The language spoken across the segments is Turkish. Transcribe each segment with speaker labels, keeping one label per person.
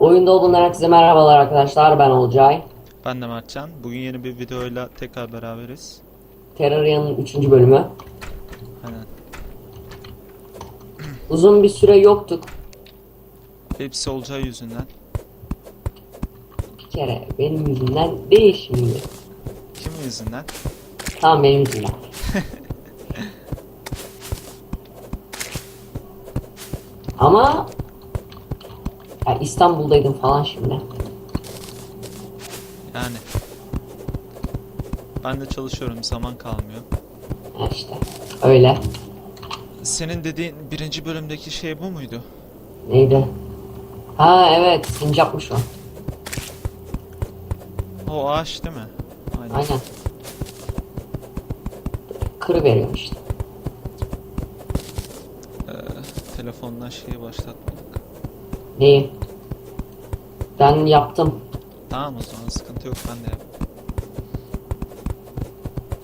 Speaker 1: Oyunda olduğundan herkese merhabalar arkadaşlar ben Olcay.
Speaker 2: Ben de Mertcan. Bugün yeni bir videoyla tekrar beraberiz.
Speaker 1: Terraria'nın 3. bölümü.
Speaker 2: Aynen.
Speaker 1: Uzun bir süre yoktuk.
Speaker 2: Hepsi olacağı yüzünden.
Speaker 1: Bir kere benim yüzümden değil şimdi.
Speaker 2: Kim yüzünden?
Speaker 1: Tamam benim yüzümden. Ama ya İstanbul'daydım falan şimdi.
Speaker 2: Yani. Ben de çalışıyorum. Zaman kalmıyor.
Speaker 1: Ha işte öyle.
Speaker 2: Senin dediğin birinci bölümdeki şey bu muydu?
Speaker 1: Neydi? Ha evet sincapmış o.
Speaker 2: O ağaç değil mi? Aynen.
Speaker 1: Aynen. Kırı veriyorum işte.
Speaker 2: Ee, telefondan şeyi başlatmadık.
Speaker 1: Neyi? Ben yaptım.
Speaker 2: Tamam o zaman sıkıntı yok ben de yap.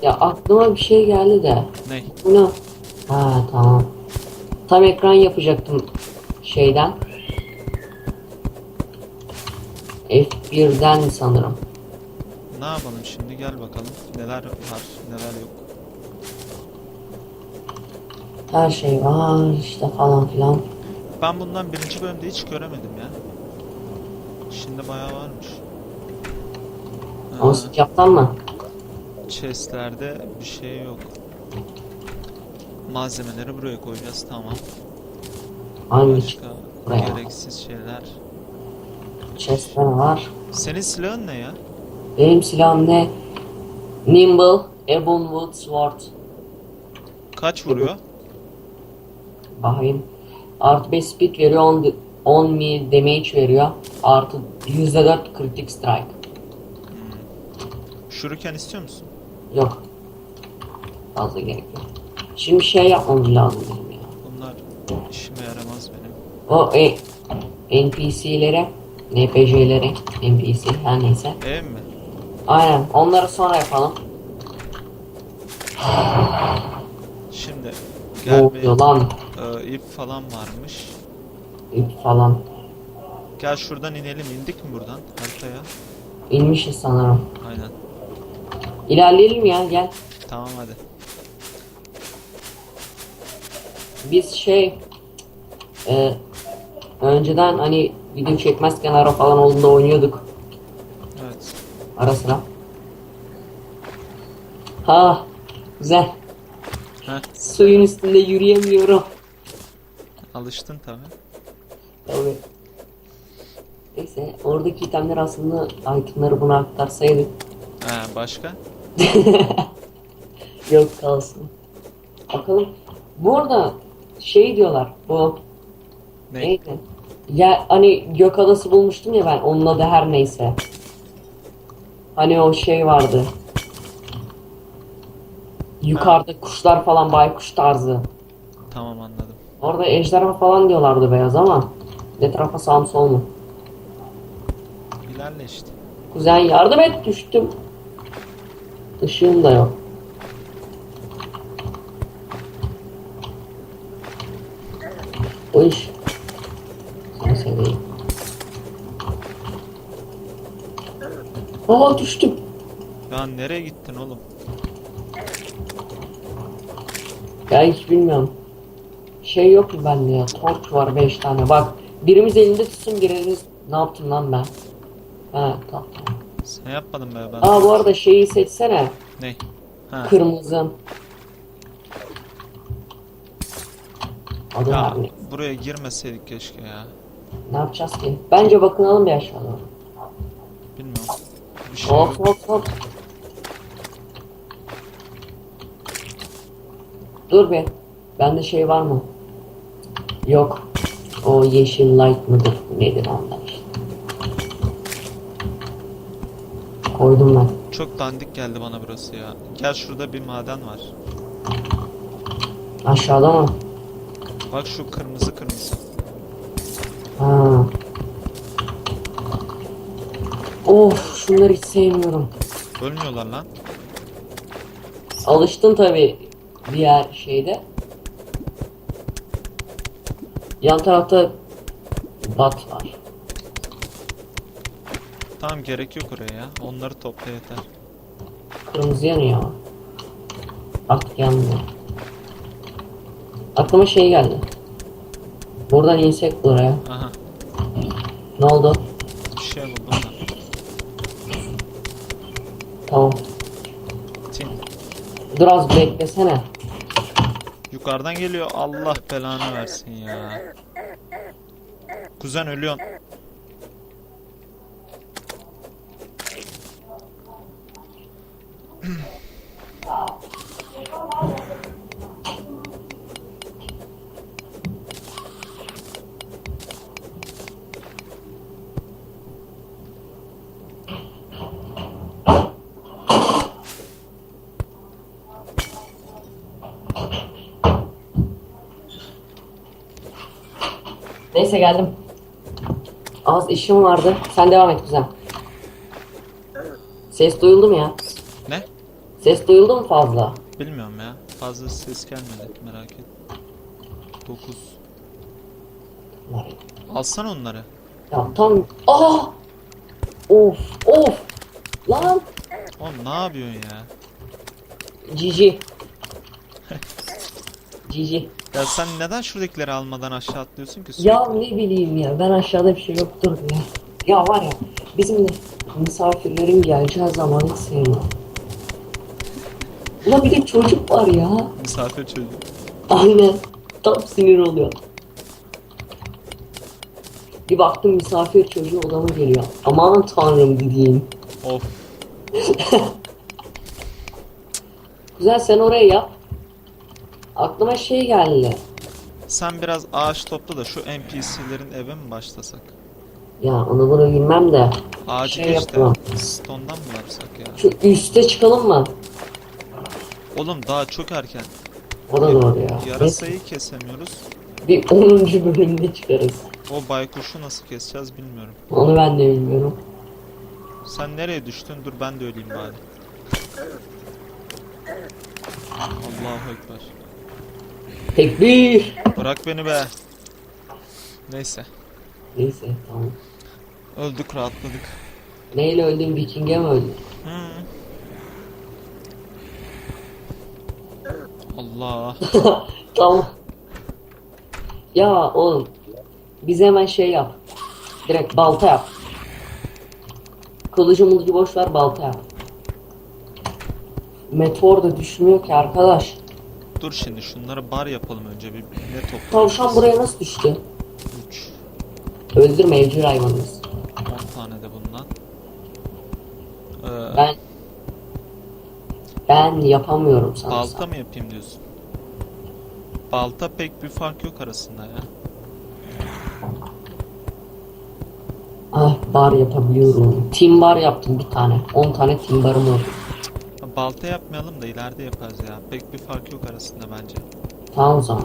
Speaker 1: Ya aklıma bir şey geldi de.
Speaker 2: Ney?
Speaker 1: Bunu ha tamam. Tam ekran yapacaktım şeyden. F1'den sanırım.
Speaker 2: Ne yapalım şimdi gel bakalım. Neler var neler yok.
Speaker 1: Her şey var işte falan filan.
Speaker 2: Ben bundan birinci bölümde hiç göremedim ya. Şimdi bayağı varmış.
Speaker 1: Ama sıcaktan mı?
Speaker 2: Chestlerde bir şey yok. Malzemeleri buraya koyacağız tamam.
Speaker 1: Hangi
Speaker 2: Başka
Speaker 1: buraya?
Speaker 2: gereksiz şeyler.
Speaker 1: chest'ler var?
Speaker 2: Senin silahın ne ya?
Speaker 1: Benim silahım ne? Nimble Ebonwood Sword.
Speaker 2: Kaç vuruyor?
Speaker 1: Bakayım. Artı 5 speed veriyor 10, 10 mi damage veriyor. Artı %4 critic strike.
Speaker 2: Şuruken istiyor musun?
Speaker 1: Yok. Fazla gerek yok. Şimdi şey yapmamız lazım benim ya.
Speaker 2: Bunlar işime yaramaz benim.
Speaker 1: O e, NPC'lere, NPC'lere, NPC her neyse.
Speaker 2: Ev mi?
Speaker 1: Aynen. Onları sonra yapalım.
Speaker 2: Şimdi
Speaker 1: Ne
Speaker 2: gel
Speaker 1: oluyor lan?
Speaker 2: e, ip falan varmış.
Speaker 1: İp falan.
Speaker 2: Gel şuradan inelim. indik mi buradan haritaya?
Speaker 1: İnmişiz sanırım.
Speaker 2: Aynen.
Speaker 1: İlerleyelim ya gel.
Speaker 2: Tamam hadi.
Speaker 1: Biz şey e, önceden hani video çekmezken ara falan olduğunda oynuyorduk
Speaker 2: Evet.
Speaker 1: ara sıra. Ha güzel.
Speaker 2: Heh,
Speaker 1: Suyun üstünde yürüyemiyorum.
Speaker 2: alıştın tabi.
Speaker 1: Tabii. Neyse oradaki itemler aslında itemleri buna aktarsaydık.
Speaker 2: He, başka?
Speaker 1: Yok kalsın. Bakalım. Bu arada şey diyorlar bu
Speaker 2: Ne?
Speaker 1: neydi? Ya hani gök adası bulmuştum ya ben onun adı her neyse. Hani o şey vardı. Yukarıda kuşlar falan baykuş tarzı.
Speaker 2: Tamam anladım.
Speaker 1: Orada ejderha falan diyorlardı beyaz ama ne tarafa sağ mı sol mu?
Speaker 2: İşte.
Speaker 1: Kuzen yardım et düştüm. Işığım da yok. O iş. Seveyim. Aa düştüm.
Speaker 2: Ya nereye gittin oğlum?
Speaker 1: Ya hiç bilmiyorum. Şey yok mu bende ya? Torç var 5 tane. Bak birimiz elinde tutsun birimiz ne yaptım lan ben? Ha tamam.
Speaker 2: Sen yapmadın be ben.
Speaker 1: Aa bu arada şeyi seçsene.
Speaker 2: Ne? Ha.
Speaker 1: Kırmızı. Adı
Speaker 2: Ya
Speaker 1: ne?
Speaker 2: buraya girmeseydik keşke ya.
Speaker 1: Ne yapacağız ki? Bence bakınalım bir aşağıda.
Speaker 2: Bilmiyorum. Bir şey
Speaker 1: Hop
Speaker 2: yok.
Speaker 1: hop hop. Dur be. Bende şey var mı? Yok. O yeşil light mıdır? Nedir ondan Koydum ben.
Speaker 2: Çok dandik geldi bana burası ya. Gel şurada bir maden var.
Speaker 1: Aşağıda mı?
Speaker 2: Bak şu kırmızı kırmızı.
Speaker 1: Ha. Of şunları hiç sevmiyorum.
Speaker 2: Ölmüyorlar lan.
Speaker 1: Alıştın tabi diğer şeyde. Yan tarafta bat var.
Speaker 2: Tamam gerek yok oraya ya. Onları topla yeter.
Speaker 1: Kırmızı yanıyor. Artık yanmıyor. Aklıma şey geldi. Buradan insek buraya.
Speaker 2: Aha
Speaker 1: Ne oldu?
Speaker 2: bir şey buldum da.
Speaker 1: Tamam.
Speaker 2: Tin.
Speaker 1: Dur az beklesene.
Speaker 2: Yukarıdan geliyor. Allah belanı versin ya. Kuzen ölüyorsun.
Speaker 1: Neyse geldim. Az işim vardı. Sen devam et güzel. Ses duyuldu mu ya?
Speaker 2: Ne?
Speaker 1: Ses duyuldu mu fazla?
Speaker 2: Bilmiyorum ya. Fazla ses gelmedi. Merak et. 9. Alsana onları.
Speaker 1: Ya tam... Aa! Of of! Lan!
Speaker 2: Oğlum ne yapıyorsun ya?
Speaker 1: Cici. Cici.
Speaker 2: Ya sen neden şuradakileri almadan aşağı atlıyorsun ki?
Speaker 1: Ya ne bileyim ya ben aşağıda bir şey yoktur ya. Ya var ya bizim de misafirlerin geleceği zaman hiç sevmem. Ulan bir de çocuk var ya.
Speaker 2: Misafir çocuğu.
Speaker 1: Aynen. Tam sinir oluyor. Bir baktım misafir çocuğu odama geliyor. Aman tanrım dediğim.
Speaker 2: Of.
Speaker 1: Güzel sen oraya yap. Aklıma şey geldi.
Speaker 2: Sen biraz ağaç topla da şu NPC'lerin eve mi başlasak?
Speaker 1: Ya onu bunu bilmem de.
Speaker 2: Ağacı
Speaker 1: Şey
Speaker 2: geç de
Speaker 1: yapalım.
Speaker 2: stone'dan mı yapsak ya?
Speaker 1: Şu üste çıkalım mı?
Speaker 2: Oğlum daha çok erken.
Speaker 1: O da doğru ya.
Speaker 2: Yarasayı kesemiyoruz.
Speaker 1: bir 10. bölümde çıkarız.
Speaker 2: O baykuşu nasıl keseceğiz bilmiyorum.
Speaker 1: Onu ben de bilmiyorum.
Speaker 2: Sen nereye düştün? Dur ben de öleyim bari. Allahu Ekber.
Speaker 1: Tekbir.
Speaker 2: Bırak beni be. Neyse.
Speaker 1: Neyse tamam.
Speaker 2: Öldük rahatladık.
Speaker 1: Neyle öldün? Viking'e mi öldün?
Speaker 2: Hmm. Allah.
Speaker 1: tamam. Ya oğlum. Biz hemen şey yap. Direkt balta yap. Kılıcı mılıcı boş ver balta yap. Meteor da düşmüyor ki arkadaş.
Speaker 2: Dur şimdi şunları bar yapalım önce bir ne toplayacağız?
Speaker 1: Tavşan buraya nasıl düştü?
Speaker 2: 3
Speaker 1: Öldürme evcil hayvanımız.
Speaker 2: 10 tane de bundan. Ee,
Speaker 1: Ben ben yapamıyorum sana.
Speaker 2: balta mı yapayım diyorsun? Balta pek bir fark yok arasında ya.
Speaker 1: Ah bar yapabiliyorum. Team bar yaptım bir tane. 10 tane team barım oldu.
Speaker 2: Balta yapmayalım da ileride yaparız ya. Pek bir fark yok arasında bence.
Speaker 1: Tamam o zaman.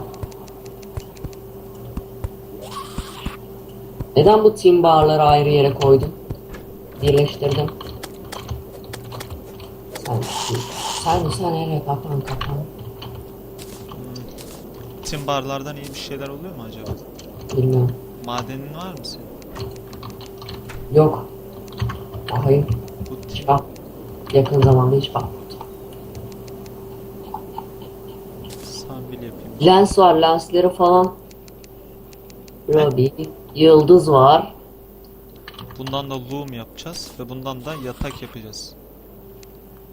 Speaker 1: Neden bu team barları ayrı yere koydun? Birleştirdim. Sen sen sen nereye kapan kapan.
Speaker 2: Tim barlardan iyi bir şeyler oluyor mu acaba?
Speaker 1: Bilmiyorum.
Speaker 2: Madenin var mı senin?
Speaker 1: Yok. Hayır.
Speaker 2: Bu
Speaker 1: bak. Yakın zamanda hiç bak.
Speaker 2: sambil yapayım.
Speaker 1: Lens var. Lensleri falan. Robbie. Yıldız var.
Speaker 2: Bundan da loom yapacağız ve bundan da yatak yapacağız.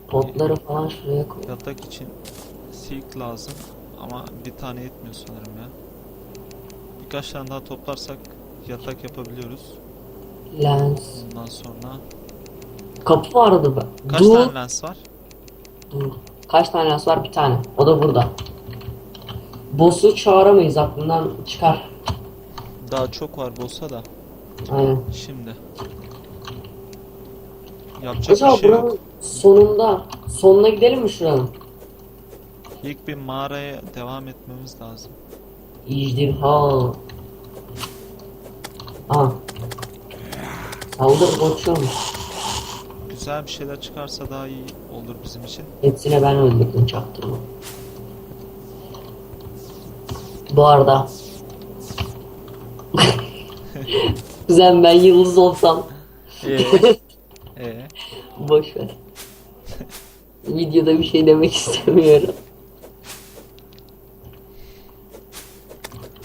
Speaker 1: Potları falan şuraya koy.
Speaker 2: Yatak için silk lazım ama bir tane yetmiyor sanırım ya. Birkaç tane daha toplarsak yatak yapabiliyoruz.
Speaker 1: Lens.
Speaker 2: Bundan sonra
Speaker 1: Kapı vardı be.
Speaker 2: kaç
Speaker 1: Dur.
Speaker 2: tane lens var?
Speaker 1: Dur. Kaç tane lens var? Bir tane. O da burada. Boss'u çağıramayız aklından çıkar.
Speaker 2: Daha çok var boss'a da.
Speaker 1: Aynen.
Speaker 2: Şimdi. Yapacak
Speaker 1: Acaba
Speaker 2: bir şey yok.
Speaker 1: buranın sonunda sonuna gidelim mi şuranın?
Speaker 2: İlk bir mağaraya devam etmemiz lazım.
Speaker 1: İjderha. Aa. Saldır koçum.
Speaker 2: Güzel bir şeyler çıkarsa daha iyi olur bizim için.
Speaker 1: Hepsine ben öldürdüm çaktırma. Bu arada. Güzel ben yıldız olsam.
Speaker 2: Ee, Ee,
Speaker 1: Boş ver. Videoda bir şey demek istemiyorum.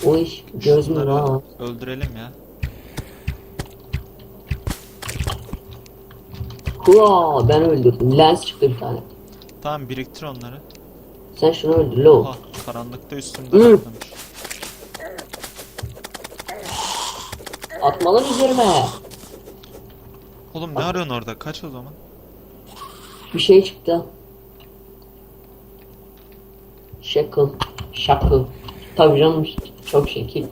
Speaker 1: O iş göz mü
Speaker 2: şunları
Speaker 1: lan?
Speaker 2: öldürelim ya.
Speaker 1: Hua ben öldürdüm. Lens çıktı bir tane.
Speaker 2: Tamam biriktir onları.
Speaker 1: Sen şunu öldür lo.
Speaker 2: Oha karanlıkta üstümde
Speaker 1: Hı. Atma lan üzerime.
Speaker 2: Oğlum ne arıyorsun orada? Kaç o zaman?
Speaker 1: Bir şey çıktı. Shackle. Shackle. Tabii canım çok şekil.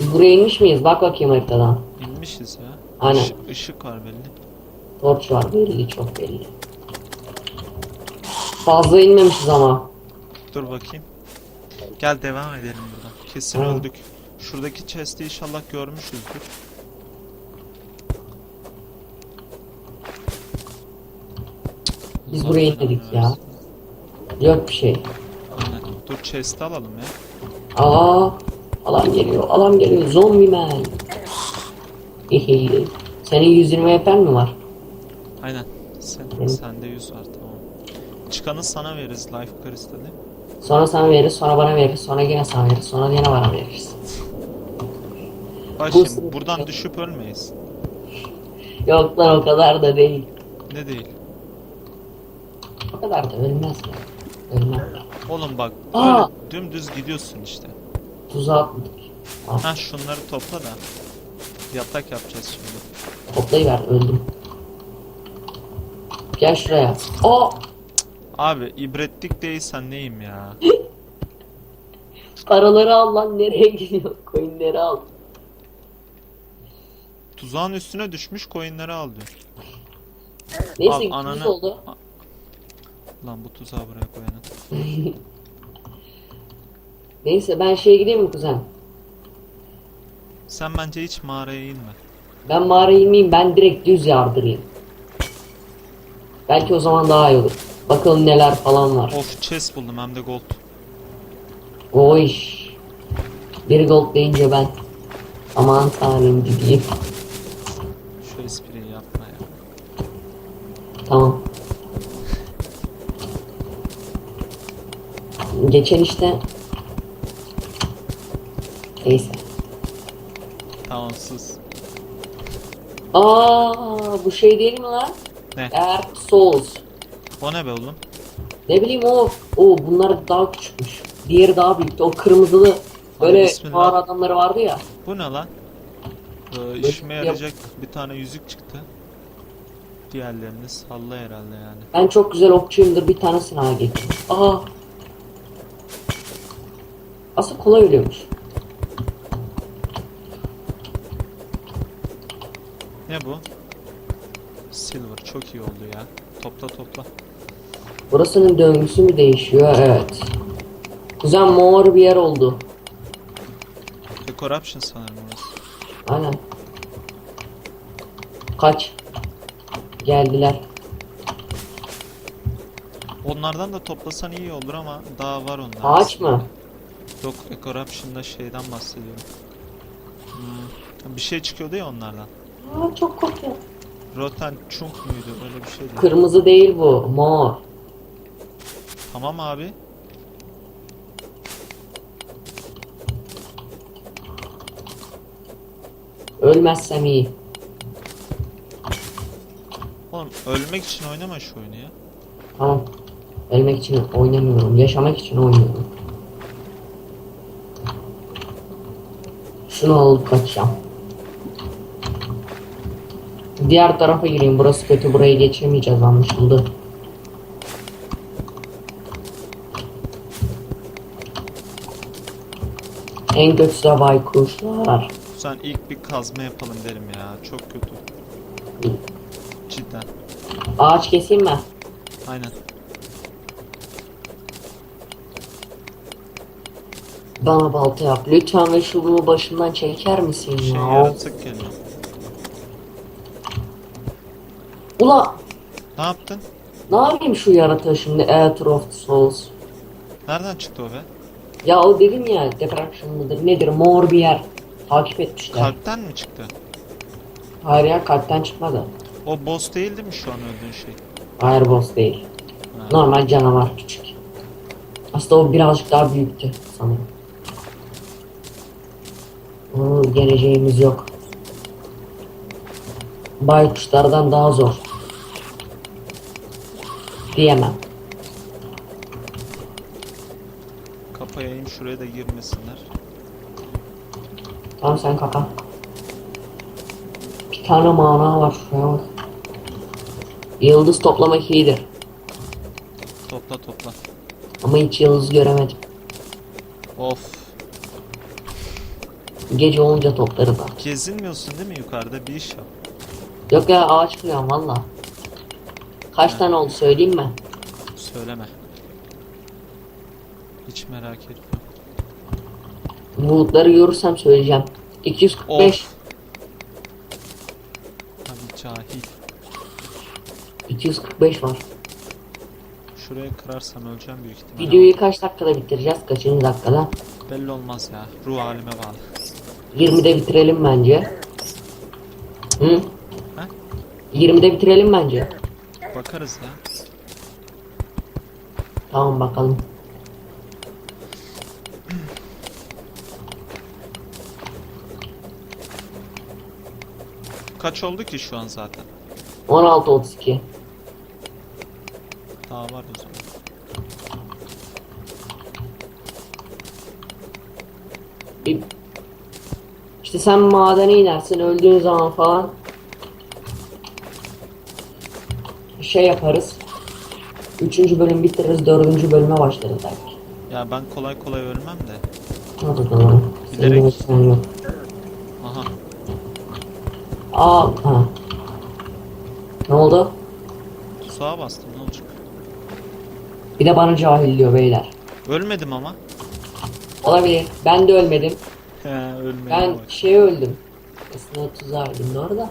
Speaker 1: Buraya inmiş miyiz? Bak bakayım haritadan.
Speaker 2: İnmişiz ya.
Speaker 1: Aynen.
Speaker 2: Işı- ışık var belli.
Speaker 1: Torç var belli çok belli. Fazla inmemişiz ama.
Speaker 2: Dur bakayım. Gel devam edelim buradan. Kesin
Speaker 1: Hı.
Speaker 2: öldük. Şuradaki chest'i inşallah görmüşüzdür.
Speaker 1: Biz buraya inmedik ya. Yok bir şey.
Speaker 2: Aynen. Dur chest'i alalım ya.
Speaker 1: Aa, alan geliyor, alan geliyor. Zombi man. Senin 120 EP'n mi var?
Speaker 2: Aynen. Sen,
Speaker 1: Hı.
Speaker 2: sende 100 var tamam. Çıkanı sana veririz life crystal'i.
Speaker 1: Sonra sana veririz, sonra bana veririz, sonra yine sana veririz, sonra yine bana veririz.
Speaker 2: Bak şimdi buradan düşüp ölmeyiz.
Speaker 1: Yok lan o kadar da değil.
Speaker 2: Ne değil.
Speaker 1: O kadar da ölmez ya. Ölmez.
Speaker 2: Oğlum bak
Speaker 1: Aa!
Speaker 2: öyle dümdüz gidiyorsun işte.
Speaker 1: Tuzağa atmadık.
Speaker 2: Ha şunları topla da. Yatak yapacağız şimdi.
Speaker 1: Toplayıver, öldüm. Gel şuraya. Aa!
Speaker 2: Abi ibretlik değilsen neyim ya?
Speaker 1: Paraları al lan nereye gidiyor? Coinleri al.
Speaker 2: Tuzağın üstüne düşmüş coinleri al diyor.
Speaker 1: Neyse
Speaker 2: Al, ananı-
Speaker 1: oldu.
Speaker 2: Lan bu tuzağı buraya koyanı.
Speaker 1: Neyse ben şeye gideyim mi kuzen?
Speaker 2: Sen bence hiç mağaraya inme.
Speaker 1: Ben mağaraya inmeyeyim ben direkt düz yardırayım. Belki o zaman daha iyi olur. Bakalım neler falan var.
Speaker 2: Of chest buldum hem de gold.
Speaker 1: O iş. Bir gold deyince ben. Aman tanrım gideyim.
Speaker 2: Şu espriyi yapma ya.
Speaker 1: Tamam. Geçen işte. Neyse.
Speaker 2: Tamam sus.
Speaker 1: Aa bu şey değil mi lan?
Speaker 2: Ne?
Speaker 1: Dark Souls.
Speaker 2: O ne be oğlum?
Speaker 1: Ne bileyim o. O bunlar daha küçükmüş. Diğeri daha büyüktü. O kırmızılı böyle
Speaker 2: bismillah.
Speaker 1: mağara adamları vardı ya.
Speaker 2: Bu ne lan? Ee, işime yarayacak bir tane yüzük çıktı. Diğerlerini salla herhalde yani.
Speaker 1: Ben çok güzel okçuyumdur bir tanesini ha geçtim. Aa. Asıl kolay ölüyormuş.
Speaker 2: Ne bu? Silver çok iyi oldu ya. Topla topla.
Speaker 1: Burasının döngüsü mü değişiyor? Evet. Kuzen mor bir yer oldu.
Speaker 2: The Corruption sanırım orası.
Speaker 1: Aynen. Kaç. Geldiler.
Speaker 2: Onlardan da toplasan iyi olur ama daha var onlar.
Speaker 1: Ağaç mı?
Speaker 2: Yok Corruption'da şeyden bahsediyorum. Hmm, bir şey çıkıyordu ya onlardan.
Speaker 1: Aa, çok korkuyorum.
Speaker 2: Rotten Chunk muydu öyle bir şeydi.
Speaker 1: Kırmızı değil bu. Mor.
Speaker 2: Tamam abi.
Speaker 1: Ölmezsem iyi.
Speaker 2: Oğlum ölmek için oynama şu oyunu ya.
Speaker 1: Tamam. Ölmek için oynamıyorum. Yaşamak için oynuyorum. Şunu alıp kaçacağım. Diğer tarafa gireyim. Burası kötü. Burayı geçemeyeceğiz anlaşıldı. En kötüsü de baykuşlar.
Speaker 2: Sen ilk bir kazma yapalım derim ya. Çok kötü.
Speaker 1: Ağaç keseyim mi?
Speaker 2: Aynen.
Speaker 1: Bana balta yap. Lütfen ve şurumu başımdan çeker misin
Speaker 2: Şey
Speaker 1: ya?
Speaker 2: yaratık geliyor.
Speaker 1: Ula
Speaker 2: Ne yaptın?
Speaker 1: ne yapayım şu yaratığı şimdi Aether of the Souls.
Speaker 2: Nereden çıktı o be?
Speaker 1: Ya o dedim ya depression mıdır nedir mor bir yer. Takip etmişler.
Speaker 2: Kalpten mi çıktı?
Speaker 1: Hayır ya kalpten çıkmadı.
Speaker 2: O boss değil değil mi şu an öldüğün şey?
Speaker 1: Hayır boss değil.
Speaker 2: Ha.
Speaker 1: Normal canavar küçük. Aslında o birazcık daha büyüktü sanırım. Oo, geleceğimiz yok. Baykuşlardan daha zor. Diyemem.
Speaker 2: Kapayayım şuraya da girmesinler.
Speaker 1: Tamam sen kapa. Bir tane mana var şuraya bak. Yıldız toplamak iyidir.
Speaker 2: Topla topla.
Speaker 1: Ama hiç yıldız göremedim.
Speaker 2: Of.
Speaker 1: Gece olunca toplarız artık.
Speaker 2: Gezinmiyorsun değil mi yukarıda? Bir iş yap.
Speaker 1: Yok ya ağaç kırıyorum valla. Kaç tane oldu söyleyeyim mi?
Speaker 2: Söyleme. Hiç merak etme.
Speaker 1: Bulutları görürsem söyleyeceğim. 245,
Speaker 2: Of. Abi cahil.
Speaker 1: 245 var.
Speaker 2: Şuraya kırarsam öleceğim büyük ihtimalle.
Speaker 1: Videoyu kaç dakikada bitireceğiz? Kaçıncı dakikada?
Speaker 2: Belli olmaz ya. Ruh halime bağlı.
Speaker 1: 20'de bitirelim bence. Hı?
Speaker 2: Ha?
Speaker 1: 20'de bitirelim bence.
Speaker 2: Bakarız ya.
Speaker 1: Tamam bakalım.
Speaker 2: Kaç oldu ki şu an zaten?
Speaker 1: 16.32.
Speaker 2: Daha var o zaman.
Speaker 1: İşte sen madene inersin öldüğün zaman falan şey yaparız. Üçüncü bölüm bitiririz, dördüncü bölüme başlarız belki.
Speaker 2: Ya ben kolay kolay ölmem de.
Speaker 1: Hadi. Senin
Speaker 2: Bilerek. Aha.
Speaker 1: Aa, ha. Ne oldu?
Speaker 2: Sağa bastım ne olacak?
Speaker 1: Bir de bana cahil diyor beyler.
Speaker 2: Ölmedim ama.
Speaker 1: Olabilir. Ben de ölmedim.
Speaker 2: He ölmedim
Speaker 1: Ben
Speaker 2: bak.
Speaker 1: şey öldüm. Aslında tuzağa öldüm doğru da.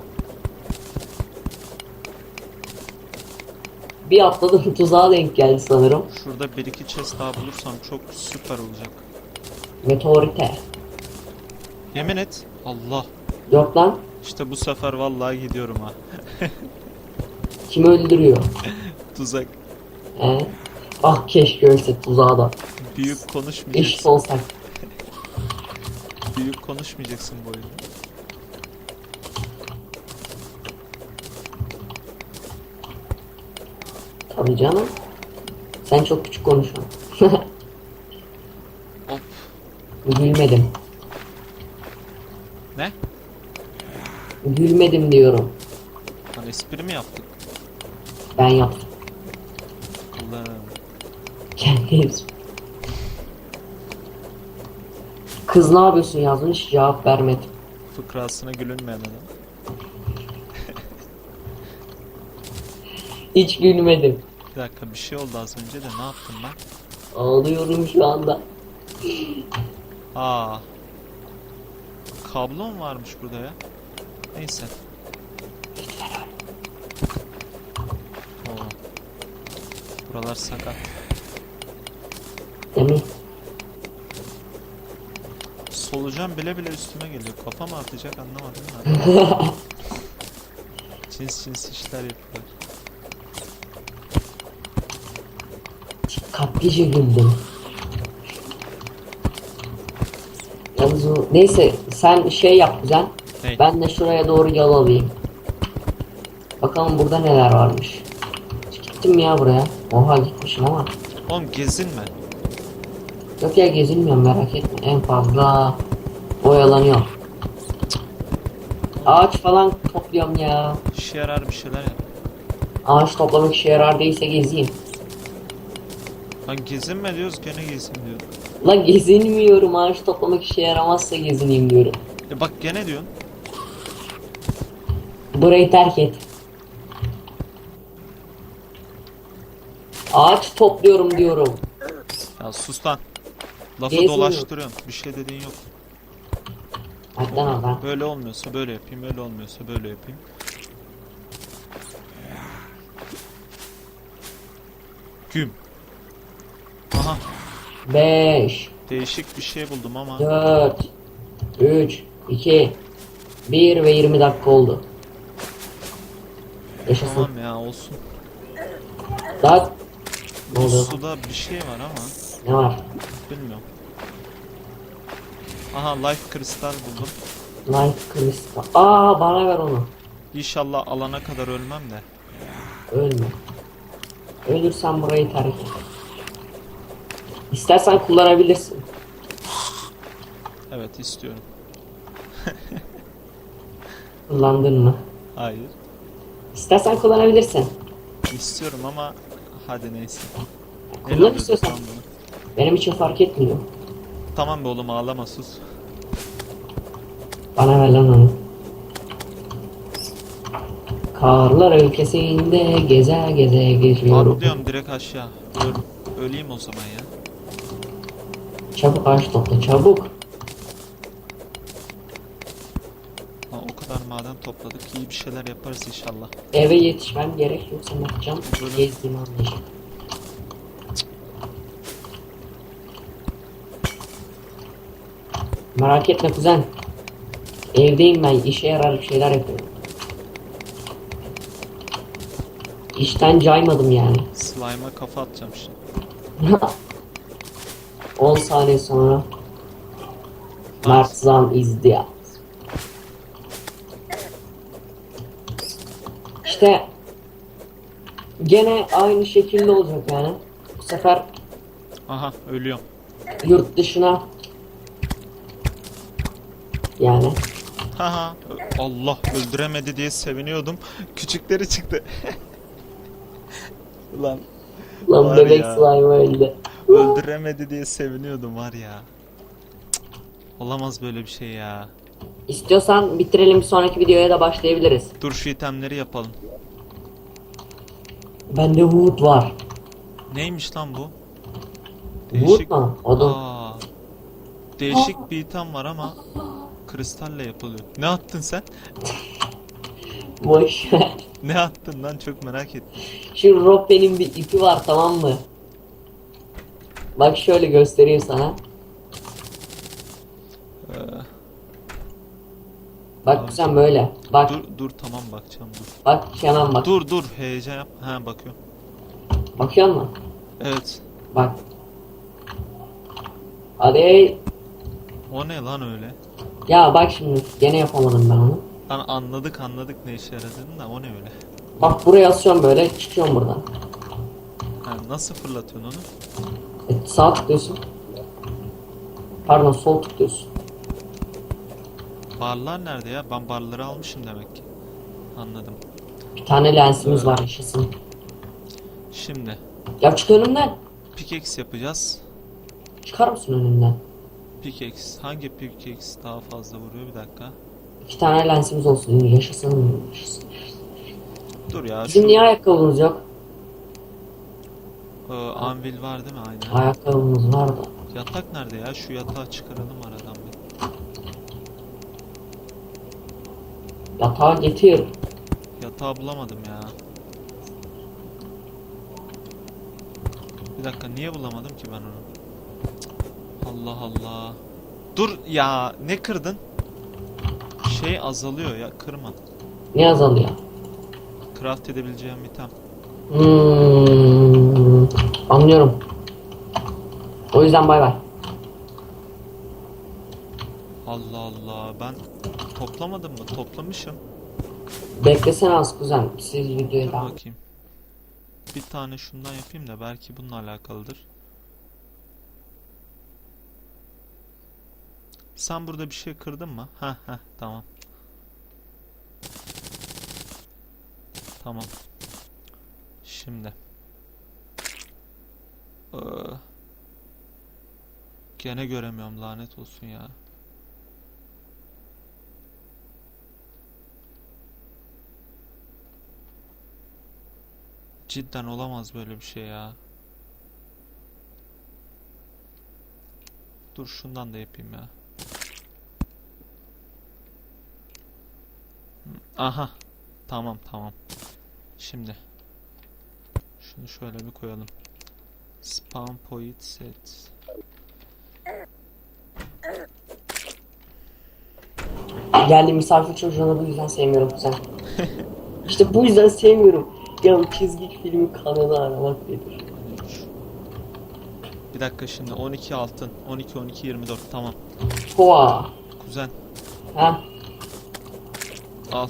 Speaker 1: Bir atladım tuzağa denk geldi sanırım.
Speaker 2: Şurada bir iki chest daha bulursam çok süper olacak.
Speaker 1: Meteorite.
Speaker 2: Yemin et. Allah.
Speaker 1: Yok lan.
Speaker 2: İşte bu sefer vallahi gidiyorum ha.
Speaker 1: Kimi öldürüyor?
Speaker 2: Tuzak.
Speaker 1: He? Ah keşke ölse tuzağa da.
Speaker 2: Büyük
Speaker 1: Eşit
Speaker 2: konuşmayacaksın.
Speaker 1: olsak.
Speaker 2: Büyük konuşmayacaksın bu oyunda.
Speaker 1: Tabii canım. Sen çok küçük konuşuyorsun.
Speaker 2: Hop.
Speaker 1: Gülmedim.
Speaker 2: Ne?
Speaker 1: Gülmedim diyorum.
Speaker 2: Lan espri mi yaptık?
Speaker 1: Ben yaptım. Kendi Kız ne yapıyorsun yazmış cevap vermedim.
Speaker 2: Fıkrasına gülünmeyen adam.
Speaker 1: Hiç gülmedim.
Speaker 2: Bir dakika bir şey oldu az önce de ne yaptım ben?
Speaker 1: Ağlıyorum şu anda.
Speaker 2: Aa. Kablo mu varmış burada ya? Neyse. Oo. Buralar sakat.
Speaker 1: Mi?
Speaker 2: Solucan bile bile üstüme geliyor. Kafa mı atacak anlamadım cins cins işler yapıyorlar.
Speaker 1: Katlice güldüm. Yalnız o... Neyse sen şey yap güzel.
Speaker 2: Ney?
Speaker 1: Ben de şuraya doğru yol alayım. Bakalım burada neler varmış. Gittim ya buraya. Oha gitmişim ama.
Speaker 2: Oğlum gezinme.
Speaker 1: Yok ya gezilmiyorum merak etme. En fazla oyalanıyor. Ağaç falan topluyorum ya.
Speaker 2: İşe yarar bir şeyler yap.
Speaker 1: Ağaç toplamak işe yarar değilse gezeyim.
Speaker 2: Lan gezinme diyoruz gene gezin diyor.
Speaker 1: Lan gezinmiyorum ağaç toplamak işe yaramazsa gezineyim diyorum.
Speaker 2: E bak gene diyorsun.
Speaker 1: Burayı terk et. Ağaç topluyorum diyorum.
Speaker 2: Ya sus lan. Lafı
Speaker 1: Gezmiyor.
Speaker 2: dolaştırıyorsun. Bir şey dediğin yok.
Speaker 1: Lan oradan.
Speaker 2: Böyle olmuyorsa böyle yapayım, böyle olmuyorsa böyle yapayım. Güm. Aha,
Speaker 1: 5,
Speaker 2: değişik bir şey buldum ama
Speaker 1: 4, 3, 2, 1 ve 20 dakika oldu. Yaşasın.
Speaker 2: Tamam ya olsun.
Speaker 1: Daha ne
Speaker 2: Bu
Speaker 1: oluyor?
Speaker 2: suda bir şey var ama
Speaker 1: Ne var?
Speaker 2: bilmiyorum. Aha life kristal buldum.
Speaker 1: Life Crystal. Aa bana ver onu.
Speaker 2: İnşallah alana kadar ölmem de.
Speaker 1: Ölme. Ölürsen burayı terk et. İstersen kullanabilirsin.
Speaker 2: Evet istiyorum.
Speaker 1: Kullandın mı?
Speaker 2: Hayır.
Speaker 1: İstersen kullanabilirsin.
Speaker 2: İstiyorum ama hadi neyse.
Speaker 1: Kullan istiyorsan. Benim için fark etmiyor.
Speaker 2: Tamam be oğlum ağlama sus.
Speaker 1: Bana ver lan onu. Karlar ülkesinde geze geze geziyorum.
Speaker 2: Atlıyorum direkt aşağı. Öl- öleyim o zaman ya.
Speaker 1: Çabuk ağaç topla çabuk.
Speaker 2: Lan o kadar maden topladık. iyi bir şeyler yaparız inşallah.
Speaker 1: Eve yetişmem gerek yoksa ne yapacağım?
Speaker 2: Böyle-
Speaker 1: Gezdiğimi anlayacağım. Merak etme kuzen. Evdeyim ben işe yarar şeyler yapıyorum. İşten caymadım yani.
Speaker 2: Slime'a kafa atacağım şimdi.
Speaker 1: 10 saniye sonra Mert Zan izliyor. İşte gene aynı şekilde olacak yani. Bu sefer
Speaker 2: Aha ölüyorum.
Speaker 1: yurt dışına yani
Speaker 2: Haha Allah öldüremedi diye seviniyordum. Küçükleri çıktı. Ulan
Speaker 1: lan bebek slime öldü.
Speaker 2: öldüremedi diye seviniyordum var ya. Cık, Olamaz böyle bir şey ya.
Speaker 1: İstiyorsan bitirelim sonraki videoya da başlayabiliriz.
Speaker 2: Dur şu itemleri yapalım.
Speaker 1: Bende wood var.
Speaker 2: Neymiş lan bu?
Speaker 1: Wood mu? O da
Speaker 2: Aa, değişik bir item var ama kristalle yapılıyor. Ne attın sen?
Speaker 1: boş ver.
Speaker 2: Ne attın lan çok merak ettim.
Speaker 1: Şu Robben'in bir ipi var tamam mı? Bak şöyle göstereyim sana.
Speaker 2: Ee,
Speaker 1: Bak sen böyle. Bak
Speaker 2: dur dur tamam bakacağım dur.
Speaker 1: bak hemen bak.
Speaker 2: Dur dur heyecan yap. Ha bakıyorum.
Speaker 1: Bakıyor musun?
Speaker 2: Evet.
Speaker 1: Bak. Hadi.
Speaker 2: O ne lan öyle?
Speaker 1: Ya bak şimdi gene yapamadım ben onu.
Speaker 2: Lan anladık anladık ne işe yaradığını da o ne öyle?
Speaker 1: Bak buraya asıyorum böyle çıkıyorum buradan.
Speaker 2: Ha, nasıl fırlatıyorsun onu?
Speaker 1: E, sağ tıklıyorsun. Pardon sol tıklıyorsun.
Speaker 2: Barlar nerede ya? Ben barları almışım demek ki. Anladım.
Speaker 1: Bir tane lensimiz var yaşasın.
Speaker 2: Şimdi
Speaker 1: Ya çık önümden.
Speaker 2: pickaxe yapacağız.
Speaker 1: Çıkar mısın önümden?
Speaker 2: Pickaxe. Hangi pickaxe daha fazla vuruyor? Bir dakika.
Speaker 1: İki tane lensimiz olsun. Yaşasın. yaşasın.
Speaker 2: Dur ya
Speaker 1: Bizim
Speaker 2: şu
Speaker 1: niye ayakkabımız yok?
Speaker 2: e, anvil var değil mi? Aynen.
Speaker 1: Ayakkabımız var da.
Speaker 2: Yatak nerede ya? Şu yatağı çıkaralım aradan bir.
Speaker 1: Yatağı getir.
Speaker 2: Yatağı bulamadım ya. Bir dakika niye bulamadım ki ben onu? Allah Allah. Dur ya ne kırdın? Şey azalıyor ya kırma.
Speaker 1: Ne azalıyor?
Speaker 2: Craft edebileceğim item.
Speaker 1: Hmm, anlıyorum. O yüzden bay bay.
Speaker 2: Allah Allah ben toplamadım mı? Toplamışım.
Speaker 1: Beklesene az kuzen. Siz videoyu
Speaker 2: Dur
Speaker 1: daha.
Speaker 2: bakayım. Bir tane şundan yapayım da belki bununla alakalıdır. Sen burada bir şey kırdın mı? Ha ha tamam. Tamam. Şimdi. Ee, gene göremiyorum lanet olsun ya. Cidden olamaz böyle bir şey ya. Dur şundan da yapayım ya. Aha. Tamam tamam. Şimdi. Şunu şöyle bir koyalım. Spawn point set.
Speaker 1: Geldi misafir çocuğunu bu yüzden sevmiyorum kuzen. İşte bu yüzden sevmiyorum. Ya çizgi filmi kanalı aramak nedir?
Speaker 2: Bir dakika şimdi 12 altın. 12 12 24 tamam.
Speaker 1: Hoa.
Speaker 2: Kuzen
Speaker 1: Ha.
Speaker 2: Al.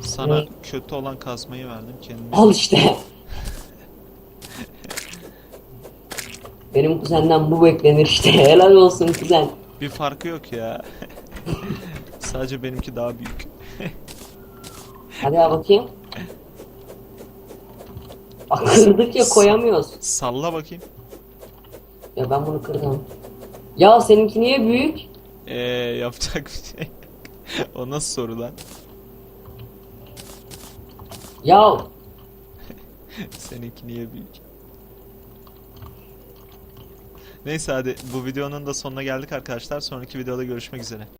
Speaker 2: Sana
Speaker 1: Ne?
Speaker 2: kötü olan kazmayı verdim kendime.
Speaker 1: Al işte. Benim kuzenden bu beklenir işte. Helal olsun kuzen.
Speaker 2: Bir farkı yok ya. Sadece benimki daha büyük.
Speaker 1: Hadi ya bakayım. Bak kırdık ya koyamıyoruz.
Speaker 2: Salla bakayım.
Speaker 1: Ya ben bunu kırdım. Ya seninki niye büyük?
Speaker 2: Eee yapacak bir şey. o nasıl soru lan?
Speaker 1: Ya
Speaker 2: Seninki niye büyük? Neyse hadi bu videonun da sonuna geldik arkadaşlar. Sonraki videoda görüşmek üzere.